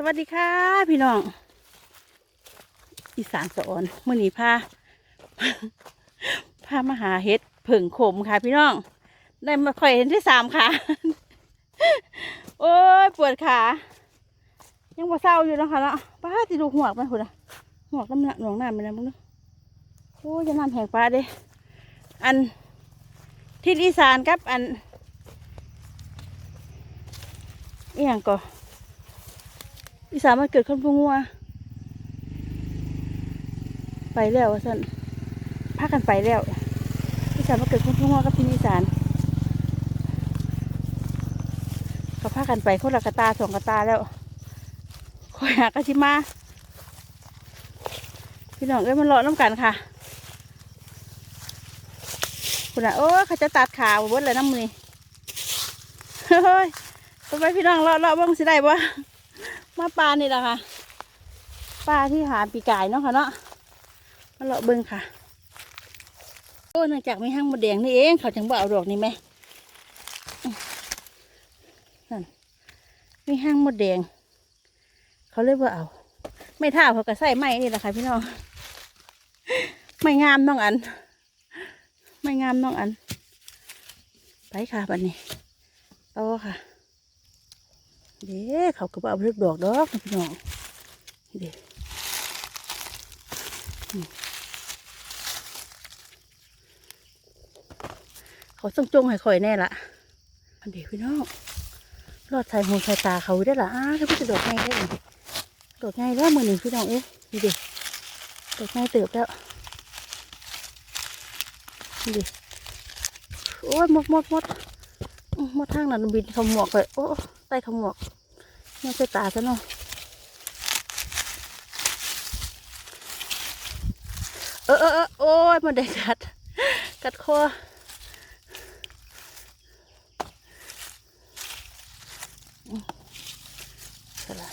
สวัสดีค่ะพี่น้อง อีสานสออนมื่อนี้พาพามาหาเห็ดผึ่งขมค่ะ พี่น้อง ได้มาค่อยเห็นที่สามค่ะ โอ้ยปวดขายังบ่เศร้าอยู่นะคะเนาะป้าติดูหัวกมันหุ่อะหัวกน้ำหนักหนองน้ำไปแล้วมึงเนาะโอ้ยจะน้ำแห้งปลาเด้อันทิศอีสานกับอันอียงก่อ อีสานมันเกิดคนพูงัว ไปแล้วสันพากันไปแล้วอีสานมันเกิดคนพูงัวกับพี่อีสานก็พากันไปคนละกระตาสองกระตาแล้วคอยหากระชิมาพี่น้องเอ้ยมันเลาะน้ำกันค่ะคุณอะโอ้เขาจะตัดขาบดเลยน้ำมือนี่เฮ้ยทำไมพี่น้องเลาะเลาะบ้างสิได้บ่ มาปลานี่แหละค่ะปลาที่หาปีกายเนาะค่ะเนาะมาเลาะเบิ้งค่ะโอ้เนื่องจากมีห้างมดแดงนี่เองเขาถึงบ่เอาดอกนี่ไหมนั่นมีห้างมดแดง เขาเลยบ่าเอา ไม่ท่าเขาก็ใส่ไม้นี่แหละค่ะพี่น้องไม่งามน้องอัน ไม่งามน้องอัน ไปค่ะบัดนี้โตค่ะ เด้เขาก็บเอาเลือกดอกดอกพี่น้องเด้เขาต้องจงให้ข่อยแน่ละอันเดีพี่น้องรอดใส่หูใส่ตาเขาได้ละอ้าถ้าพี่จะดอกไงได้ดอกไงแล้วมือหนึ่งพี่น้องเอ๊ะดีดิดอกไงเติบแล้วดีดิโอ้ยหมดหมดหมดหมดทางนั้นบินขมวกเลยโอ้ ใต้ขมวกไม่ใช่ตาซะเนาะเออเออโอ้ยมันได้กัด กัดคออืมเอาล่ะ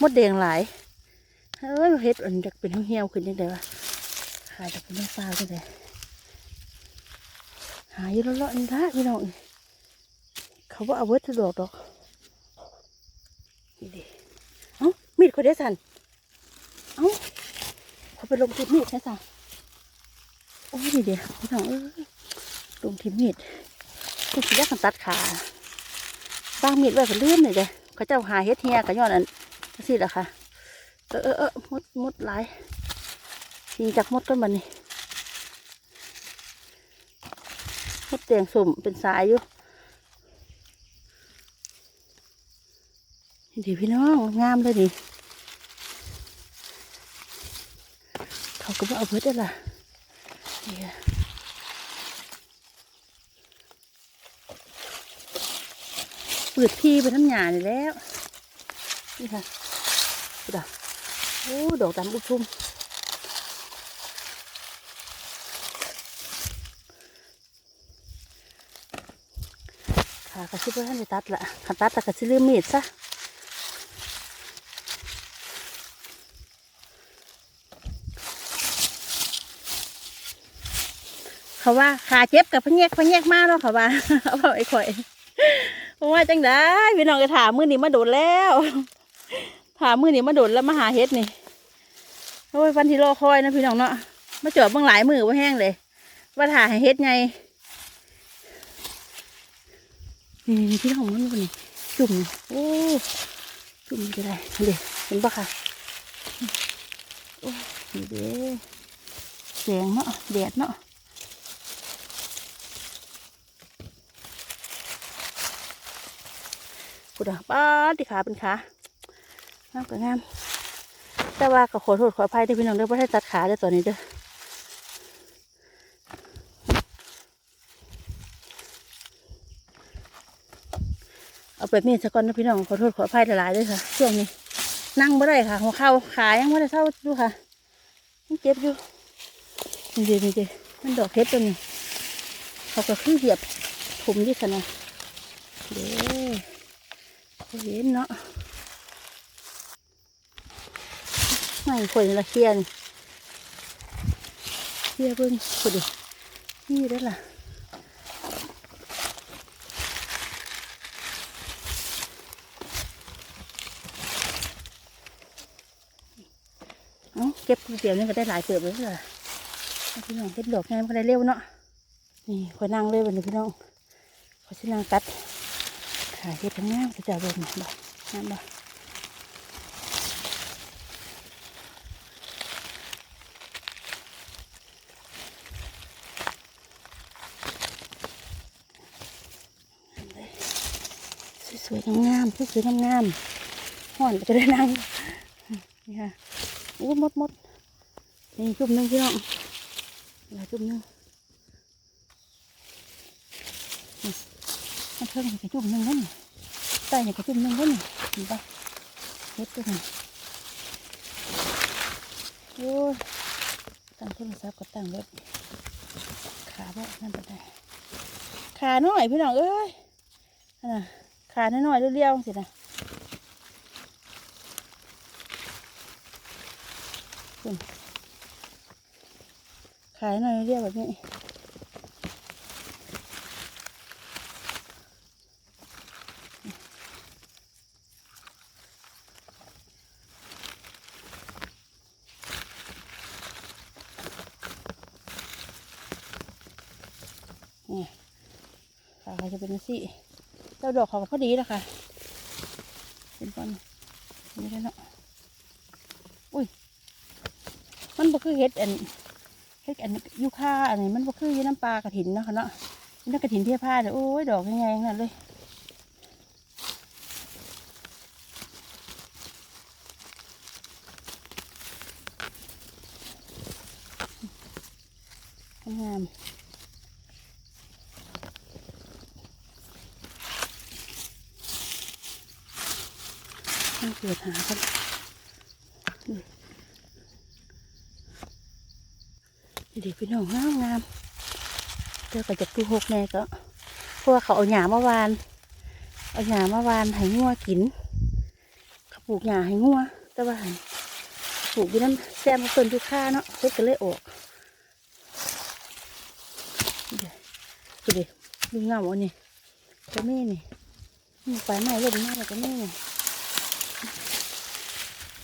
มดแดงหลาย เอ้ยเฮ็ดอันจากเป็นเหี่ยวขึ้นยังไงวะขายจากเป็นน้ำเปล่าจังไงายเลาะๆนี่ละพี่น้องเขาว่าเอาเวิร์ดสะดวกดอกนี่ดิเอ้ามีดเขาได้สันเอ้าเขาไปลงทิมมีดนะสันโอ้ยนี่เดียวพี่น้องเอ้ยลงทิมมีดกูคิดว่ากันตัดขาบางมีดไว้ก็ลืมเลยเด้เขาเจ้าหาเฮ็ดเฮียกันย้อนอันสิละค่ะเออเออเออมดมดหลายยิงจากมดต้นมันนี่ มดแดงสุ่มเป็นสายอยู่นี่ดิพี่น้องงามเลยนี่เขาก็บเอาเบิดได้ล่ะนี่ค่ะเปิดพี่เป็นน้ำหยานี่แล้ว นี่ค่ะดูดอกโอ้ดอกดำอุทุม ค่ะก็คิดว่าท่านจะตัดละขันตัดแต่ก็สิลืมมีดซะเขาว่าขาเจ็บกับพะแยกพะแยกมากแล้วเขาว่าเอาเอาไอ้ข่อยเพราะว่าจังได้พี่น้องจะถามมือนี้มาโดดแล้วถามมือนี้มาโดดแล้วมาหาเฮ็ดนี่โอ้ยวันที่รอคอยนะพี่น้องเนาะมาจอดเบื้องหลายมือว่าแห้งเลยว่าถ่าให้เฮ็ดไง นี่นี่ที่ของมันนี่จุ่มโอ้จุ่มจะได้เดี๋ยวเห็นปะค่ะโอ้นี่เด้แสงเนาะแดดเนาะกูด่าป้าดที่ขาเป็นขางามกับงาม แต่ว่าก็ขอโทษขออภัยที่พี่น้องเด้อเพราะให้ตัดขาเด้อตัวนี้เด้อ เอาแบบนี้สักก่อนนะพี่น้องขอโทษขออภัยหลายๆด้วยค่ะช่วงนี้ นั่งไม่ได้ค่ะ หัวเข่าขายังไม่ได้เท่าดูค่ะยังเจ็บอยู่นี่ดีนี่ดีมันดอกเพชรตัวนี้เขาก็ขึ้นเหยียบผมยี่ขนาดเด้เห็นเนาะไม่คนละเคียนเคียเบิ้งพอดีนี่ได้อล่ะ เอาเก็บเดียวนี้ก็ได้หลายเติบเลยเหรอเอาพี่น้องเก็บดอกงามก็ได้เร็วเนาะนี่คอยนั่งเลยวันนี้พี่น้องขอชินางตัดขายเห็ดทั้งงามจะจ่าเบิ่งบ่งามบ่สวยๆงามๆสวยๆงามๆห่อนก็จะได้นั่งนี่ค่ะ อู้มดมดนี่จุ่มนึงพี่น้องนี่ค่ะจุ่มนึงมันเพิ่งจะจุ่มนึงแล้วนี่ใต้เนี่ยก็จุ่มนึงแล้วนี่เห็นปะเฮ็ดตัวนี้โอ้ยตั้งโทรศัพท์ก็ตั้งรถขาบ่นั่นไปได้ขาหน่อยพี่น้องเอ้ยน่ะขาหน่อยๆเรียวๆสินะ ขายหน่อยเรียกแบบนี้นี่ขาจะเป็นสิเจ้าดอกเขาก็พอดีแล้วค่ะเป็นก้อนนี่แล้วเนาะอุ้ย มัน บ่คือเฮ็ดอันเฮ็ดอันยูคาอันนี้มันบ่คือยี่น้ำปลากระถินเนาะค่ะเนาะนี่น้ำกระถินเทียผ้าเด้อโอ้ยดอกยังไงนั่นเลยงามต้องเปิดหากัน ดีพี่น้องงามงามเจอกับจักตู้หกแน่ก็เพราะว่าเขาเอาหญ้ามาวาน เอาหญ้ามาวานให้งัวกินเขาปลูกหญ้าให้งัวแต่ว่าปลูกอยู่นั้นแซมต้นยูคาเนาะเพิ่ก็เลยออกเดี๋ยวดูดิดูเงาอันนี้ก็มีนี่นี่ไฟไหม้ลมมากเลยก็มีนี่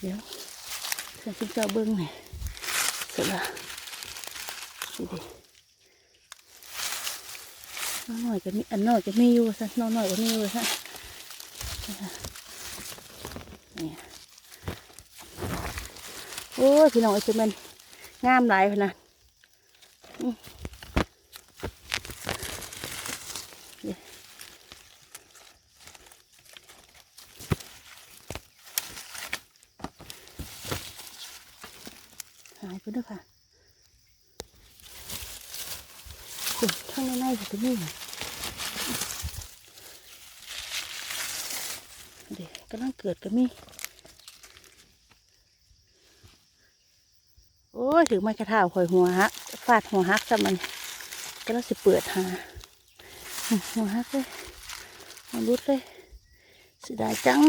เดี๋ยวฉันจะเจ้าเบิ้งนี่เสร็จแล้ว ดูดิน้อยหน่อยก็มีอันน้อยก็มีอยู่ซะน้อยหน่อยก็มีอยู่ซะนี่โอ้ยพี่น้องไอ้เจ้ามันงามหลายพนะอืมเดี๋ยวหายไปด้วยค่ะ ขุดข้างในในก็มีเด็กกำลังเกิดก็มี โอ้ยถือไม้กระถาข่อยหัวฮัก ฟาดหัวฮักซะมันก็แล้วสิเปิดหาหัวฮักเลยมาลุดเลยเสิได้จัง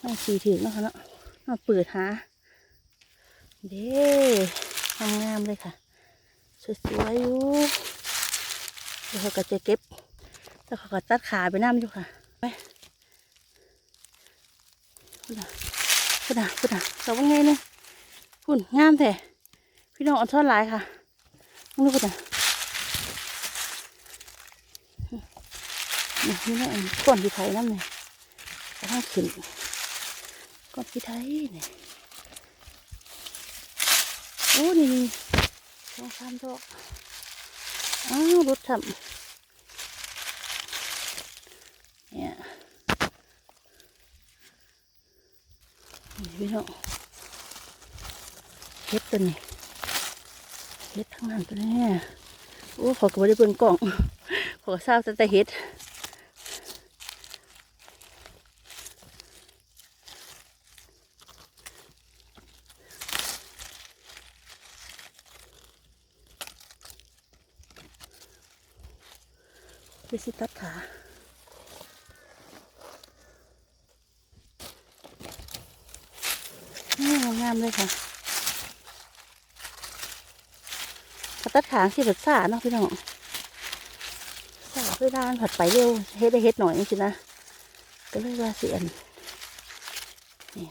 ไม่สีถึงแล้วค่ะเนาะ มาเปิดหา เด้งามเลยค่ะสวยๆอยู่เดี๋ยวเขาก็จะเก็บ แล้วเขาก็ตัดขาไปน้ำอยู่ค่ะไปพุ่นอะพุ่นอะพุ่นอะสาวว่าไงเนี่ยพุ่นงามแท้พี่น้องอ่อนซ่อนหลายค่ะมึงดูพุ่นอะนี่นี่นะอันก้อนที่ไทยน้ำเนี่ยกระทั่งขึ้น ก้อนที่ไทยเนี่ยโอ้นี่นี่สองสามดอกอ้าวรถทำเนี่ยนี่พี่น้องเฮ็ดตัวนี้เฮ็ดทั้งนั้นตัวนี้โอ้ขอยก็ไม่ได้เบิ่งกล่องขอทราบแต่เฮ็ด ไปสิตัดขานี่งามเลยค่ะถ้าตัดขาสิแบบซ่าเนาะพี่น้องซ่าไปเวลามันผัดไปเร็วเฮ็ดได้เฮ็ดหน่อยนี่สินะ ก็เลยว่าเสียนนี่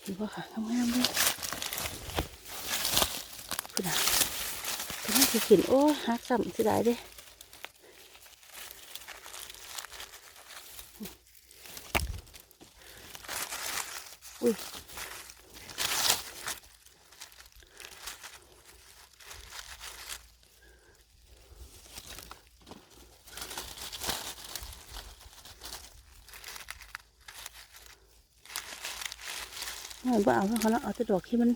เห็นป่ะค่ะงามเลยคุณอะ กำลังจะกินโอ้ยหักซ้ำเสิได้เด้อุ้ยไม่บ่เอาเขาเนาะเอาแต่ดอกที่มัน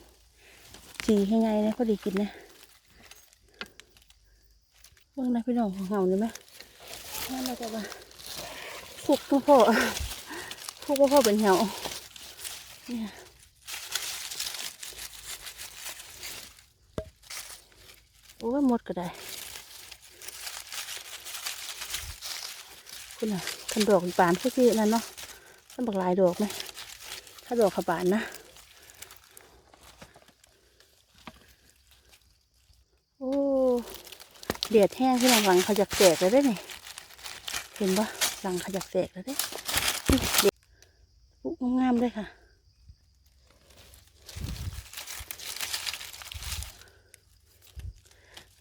จีให้ไงนะพอดีกินนะเบิ่งนะ พี่น้องของเฮานี่ไหมนั่นเราจะมาฟุกทุกพ่อฟุกพ่อเป็นเหี่ยวเนี่ยโอ้ยหมดก็ได้คุณน่ะคันดอกบานก็คือนั่นเนาะมันบักหลายดอกไหมถ้าดอกขบานนะ โอ้ เดียดแห้งที่หลังหลังขยักแตกเลยได้นี่เห็นปะหลังขยักแตกเลยเด้นี่เด็ดปุ๊บงามเลยค่ะ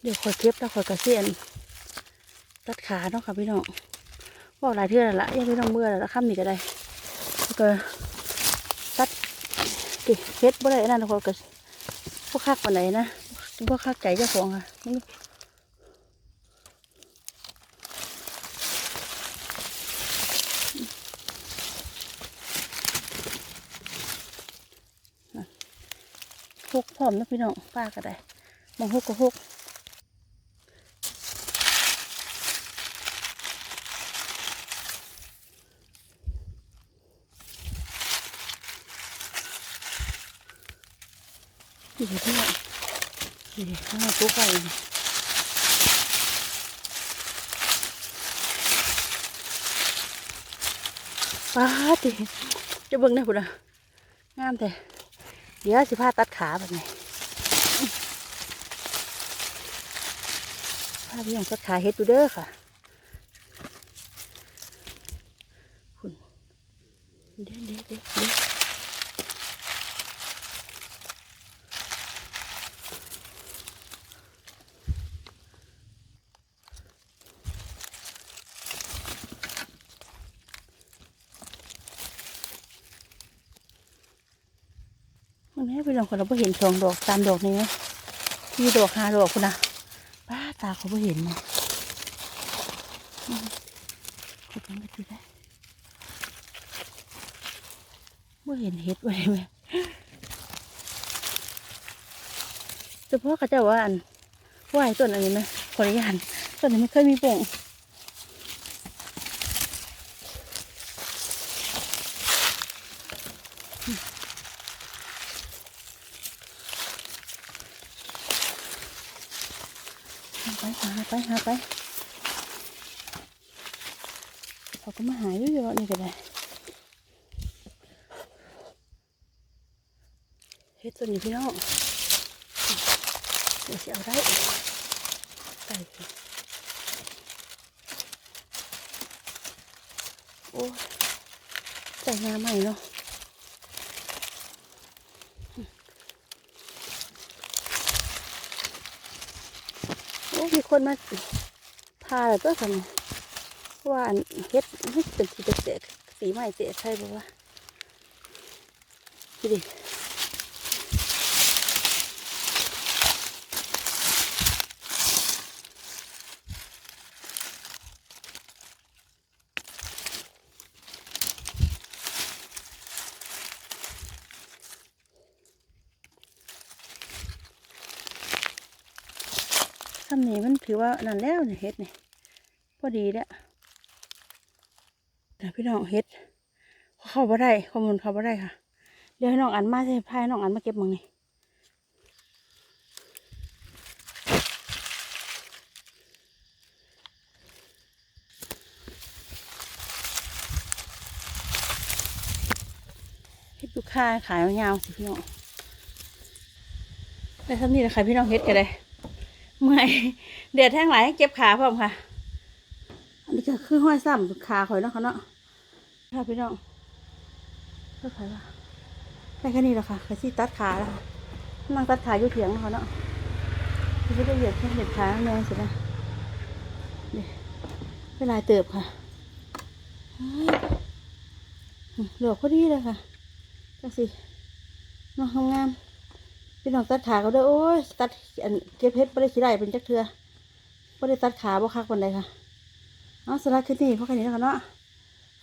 เดี๋ยวคอเก็บแล้วคอกระเซียนตัดขาเนาะค่ะพี่น้องบอกหลายเทื่อแล้วละยังไม่ต้องเมื่อแล้วละค่ำนี่ก็ได้แล้วก็ตัดติเฮ็ดบ่ได้นนั่นคอก็พวกคักปานไหนนะพวกคักใจเจ้าของค่ะ หกพร้อมนะพี่น้องป้าก็ได้มองหกก็หกอยู่ที่ไหนอยู่ข้างในตู้ไก่นี่ป้าดิจะเบิ่งได้ปุ่นอะงามแต่ เดี๋ยวสิพาตัดขาแบบนี้พาพี่ยังตัดขาเฮ็ดดูเด้อค่ะคุณเด้เด้เด้เด้ มันให้องคนเราไ่เห็นสองดอกสามดอกนี้นะที่ดอกห้าดอกคุณนะป้าตาเขาไ่เห็นนะอืมเขาเป็นไปได้ไม่เห็นเห็ดไว้ไหมเฉพาะเขาจะว่าอันไหวต้นอันนี้ไหมขออนุญาตต้นนี้ไม่เคยมีป่งหา ไปหาไปเขาก็มาหาเยอะๆนี่ก็ได้เฮ็ดส่วนี้พี่น้องเดี๋ยวจะเอาได้ไก่โอ้ใจงามใหม่เนาะ มีคนมาพาแล้วก็ทำว่านเฮ็ดเฮ็ดเป็นสีเตะสีใหม่เตะใช่ปะวะดูดิ ทำนี้มันถือว่านั่นแล้วเนี่ยเฮ็ดนี่พอดีแล้วแต่พี่น้องเฮ็ดเข้าบ่ได้ข้อมูลเข้าบ่ได้ค่ะ เดี๋ยวให้น้องอันมาใช่พายน้องอันมาเก็บมังนี่เฮ็ดลูกค้าขายยาวๆสิพี่น้องไปทำนี่นะขายพี่น้องเฮ็ดกันเลย เมื่อยเดือดแท่งหลายเจ็บขาพร้อมค่ะ อันนี้ก็คือห้อยซ้ำขาข่อยเนาะค่ะเนาะค่ะพี่น้องก็ขายว่าได้แค่นี้แหละค่ะขายซี่ตัดขาแล้วค่ะนั่งตัดขาอยู่เถียงเนาะค่ะเนาะคือไม่ได้เหยียดแค่เหยียดขาแม่สินะนี่เวลาเติบค่ะเฮ้ยเหลือกพอดีเลยค่ะจังสิเน้องงามๆ พี่น้องตัดขาเขาด้อโอ้ยตัดอันเก็บเพชรไม่ได้ขี้ไรเป็นจักเทือไม่ได้ตัดขาบ่คักคนใดค่ะเอาสำหรับคลิปนี้พวกแค่นี้แล้วกันเนาะ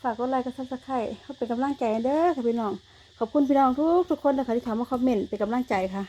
ฝากกดไลค์กดซับสไครต์เขาเป็นกำลังใจเด้อค่ะพี่น้องขอบคุณพี่น้องทุกทุกคนนะคะที่เข้ามาคอมเมนต์เป็นกำลังใจค่ะ